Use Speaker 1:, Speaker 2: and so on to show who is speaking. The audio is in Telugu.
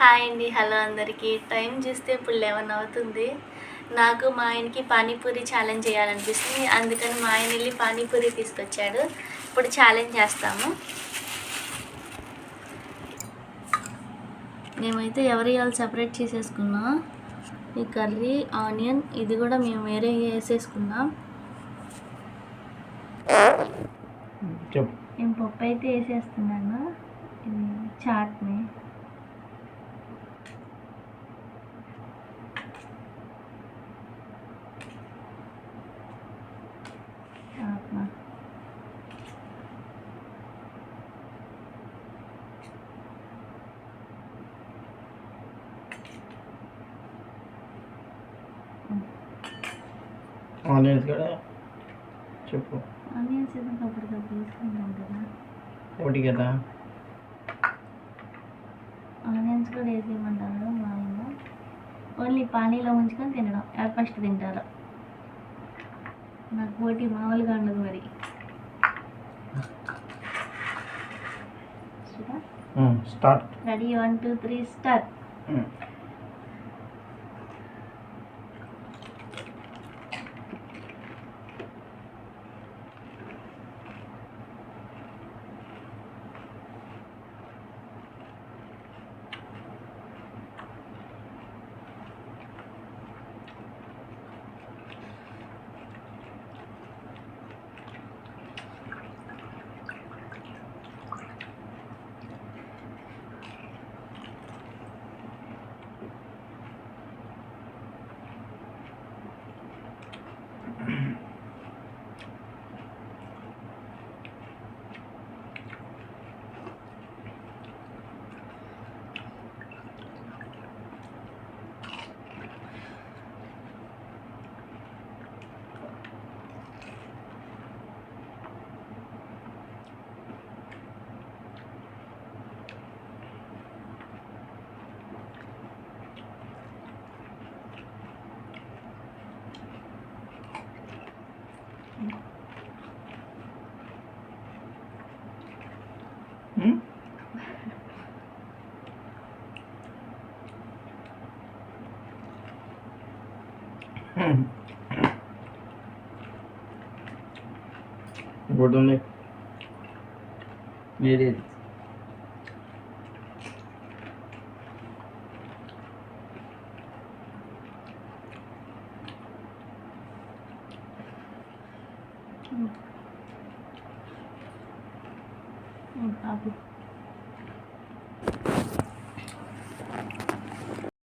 Speaker 1: హాయ్ అండి హలో అందరికీ. టైం చూస్తే ఇప్పుడు లెవెన్ అవుతుంది. నాకు మా ఆయనకి పానీపూరి ఛాలెంజ్ చేయాలనిపిస్తుంది. అందుకని మా ఆయన వెళ్ళి పానీపూరి తీసుకొచ్చాడు. ఇప్పుడు ఛాలెంజ్ చేస్తాము. మేమైతే ఎవరి వాళ్ళు సపరేట్ చేసేసుకున్నాం ఈ కర్రీ ఆనియన్ ఇది కూడా మేము వేరే వేసేసుకున్నాం. నేను పప్పు అయితే వేసేస్తున్నాను. ఇది చాట్నా.
Speaker 2: ఆనియన్స్ కూడా చెప్పు.
Speaker 1: ఆనియన్స్ ఎందుకు అప్పటికప్పుడు వేసుకుంటాం కదా.
Speaker 2: ఒకటి కదా?
Speaker 1: ఆనియన్స్ కూడా వేసేయమంటారు మా ఆయన ఓన్లీ పానీలో ఉంచుకొని తినడం. ఎవరు ఫస్ట్ తింటారు. నాకు పోటీ మామూలుగా ఉండదు మరి.
Speaker 2: Start.
Speaker 1: Ready one two three start
Speaker 2: Hmm? मेरे Hmm.
Speaker 1: Hmm, sabi.